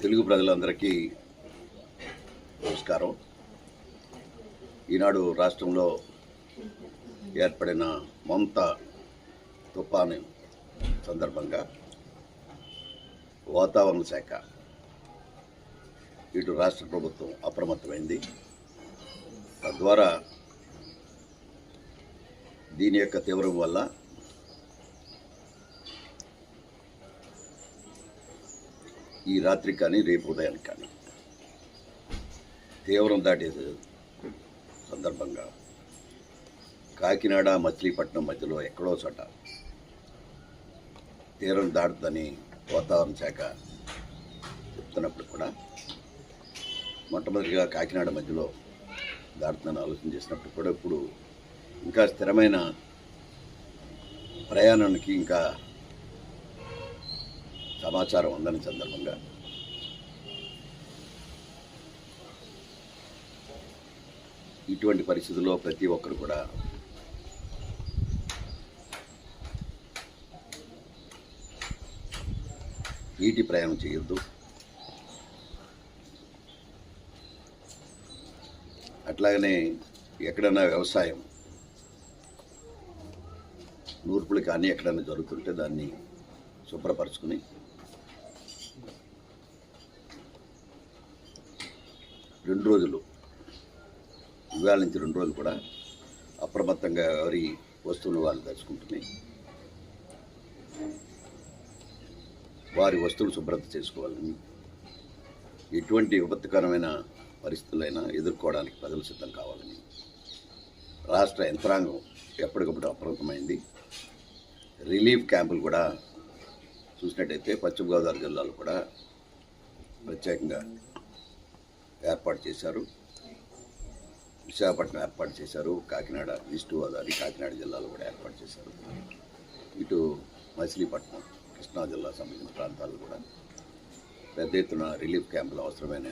తెలుగు ప్రజలందరికీ నమస్కారం. ఈనాడు రాష్ట్రంలో ఏర్పడిన మమత తుఫాను సందర్భంగా వాతావరణ శాఖ ఇటు రాష్ట్ర ప్రభుత్వం అప్రమత్తమైంది. తద్వారా దీని యొక్క తీవ్రం వల్ల ఈ రాత్రి కానీ రేపు ఉదయానికి కానీ. తీవ్రం దాటే సందర్భంగా. కాకినాడ మచిలీపట్నం మధ్యలో ఎక్కడో చోట తీరం దాటుదని వాతావరణ శాఖ చెప్తున్నప్పుడు కూడా మొట్టమొదటిగా కాకినాడ మధ్యలో దాటుతుందని ఆలోచన చేసినప్పుడు కూడా ఇప్పుడు ఇంకా స్థిరమైన ప్రయాణానికి ఇంకా సమాచారం ఉందని సందర్భంగా. ఇటువంటి పరిస్థితుల్లో ప్రతి ఒక్కరు కూడా నీటి ప్రయాణం చేయొద్దు. అట్లాగనే ఎక్కడైనా వ్యవసాయం నూర్పులు కానీ ఎక్కడైనా జరుగుతుంటే దాన్ని శుభ్రపరచుకుని రెండు రోజులు ఇవాళ నుంచి రెండు రోజులు కూడా అప్రమత్తంగా ఎవరి వస్తువులు వాళ్ళు తెచ్చుకుంటున్నాయి వారి వస్తువులు శుభ్రత చేసుకోవాలని ఎటువంటి విపత్తుకరమైన పరిస్థితులైనా ఎదుర్కోవడానికి ప్రజలు సిద్ధం కావాలని రాష్ట్ర యంత్రాంగం ఎప్పటికప్పుడు అప్రమత్తమైంది. రిలీఫ్ క్యాంపులు కూడా చూసినట్టయితే పశ్చిమ గోదావరి జిల్లాలో కూడా ప్రత్యేకంగా ఏర్పాటు చేశారు. విశాఖపట్నం ఏర్పాటు చేశారు. కాకినాడ ఈస్ట్ గోదావరి కాకినాడ జిల్లాలో కూడా ఏర్పాటు చేశారు. ఇటు మచిలీపట్నం కృష్ణా జిల్లా సంబంధించిన ప్రాంతాల్లో కూడా పెద్ద ఎత్తున రిలీఫ్ క్యాంపులు అవసరమైన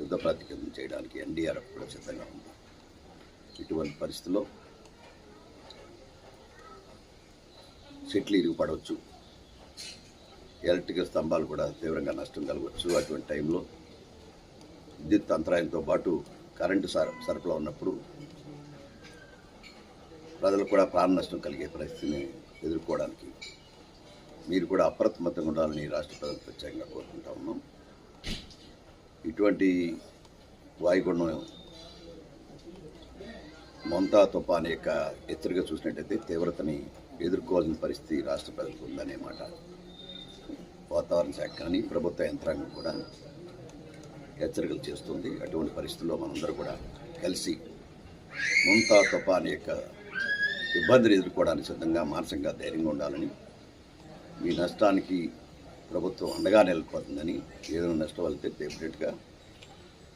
యుద్ధ ప్రాతిపదికన చేయడానికి ఎన్డీఆర్ఎఫ్ కూడా సిద్ధంగా ఉంది. ఇటువంటి పరిస్థితుల్లో చెట్లు ఇరిగిపడవచ్చు ఎలక్ట్రికల్ స్తంభాలు కూడా తీవ్రంగా నష్టం కలగవచ్చు. అటువంటి టైంలో విద్యుత్ అంతరాయంతో పాటు కరెంటు సర సరఫరా ఉన్నప్పుడు ప్రజలకు కూడా ప్రాణ నష్టం కలిగే పరిస్థితిని ఎదుర్కోవడానికి మీరు కూడా అప్రమత్తంగా ఉండాలని రాష్ట్ర ప్రజలు ప్రత్యేకంగా కోరుకుంటా ఉన్నాం. ఇటువంటి వాయుగుండం మొంతా తుఫాన్ యొక్క ఎత్తుగా చూసినట్టయితే తీవ్రతని ఎదుర్కోవాల్సిన పరిస్థితి రాష్ట్ర ప్రజలకు ఉందనే మాట. వాతావరణ శాఖ కానీ ప్రభుత్వ యంత్రాంగం కూడా హెచ్చరికలు చేస్తుంది. అటువంటి పరిస్థితుల్లో మనందరూ కూడా కలిసి ముంతా తుఫాన్ యొక్క ఇబ్బందులు ఎదుర్కోవడానికి సిద్ధంగా మానసికంగా ధైర్యంగా ఉండాలని మీ నష్టానికి ప్రభుత్వం అండగా నిలిపోతుందని ఏదైనా నష్టం వెళ్తే డెఫినెట్గా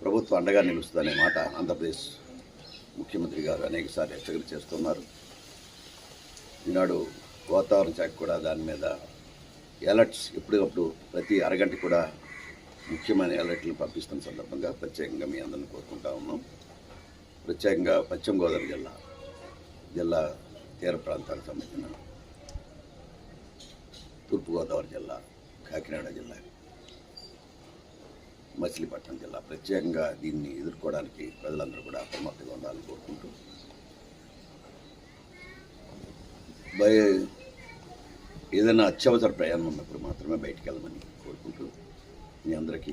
ప్రభుత్వం అండగా నిలుస్తుందనే మాట ఆంధ్రప్రదేశ్ ముఖ్యమంత్రి గారు అనేకసార్లు హెచ్చరికలు చేస్తున్నారు. ఈనాడు వాతావరణ శాఖ కూడా దాని మీద అలర్ట్స్ ఎప్పటికప్పుడు ప్రతి అరగంట కూడా ముఖ్యమైన అలర్ట్లను పంపిస్తున్న సందర్భంగా ప్రత్యేకంగా మీ అందరిని కోరుకుంటా ఉన్నాం. ప్రత్యేకంగా పశ్చిమ గోదావరి జిల్లా జిల్లా తీర ప్రాంతాలకు సంబంధించిన తూర్పుగోదావరి జిల్లా కాకినాడ జిల్లా మచిలీపట్నం జిల్లా ప్రత్యేకంగా దీన్ని ఎదుర్కోవడానికి ప్రజలందరూ కూడా అప్రమత్తంగా ఉండాలని కోరుకుంటూ ఏదైనా అత్యవసర ప్రయాణం ఉన్నప్పుడు మాత్రమే బయటికి వెళ్ళమని కోరుకుంటూ మీ అందరికీ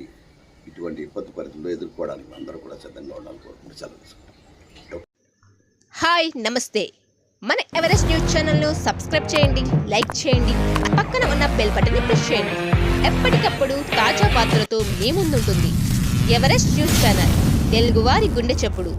ఇటువంటి ఇబ్బంది పరిస్థితుల్లో ఎదుర్కోవడానికి అందరూ కూడా సిద్ధంగా ఉండాలని కోరుకుంటూ సెలవు తీసుకుంటాం. హాయ్ నమస్తే. మన ఎవరెస్ట్ న్యూస్ ఛానల్ను సబ్స్క్రైబ్ చేయండి లైక్ చేయండి పక్కన ఉన్న బెల్ బటన్ని ప్రెస్ చేయండి. ఎప్పటికప్పుడు తాజా పాత్రలతో మీ ముందుంటుంది. ఎవరెస్ట్ న్యూస్ ఛానల్ తెలుగువారి గుండె చెప్పుడు.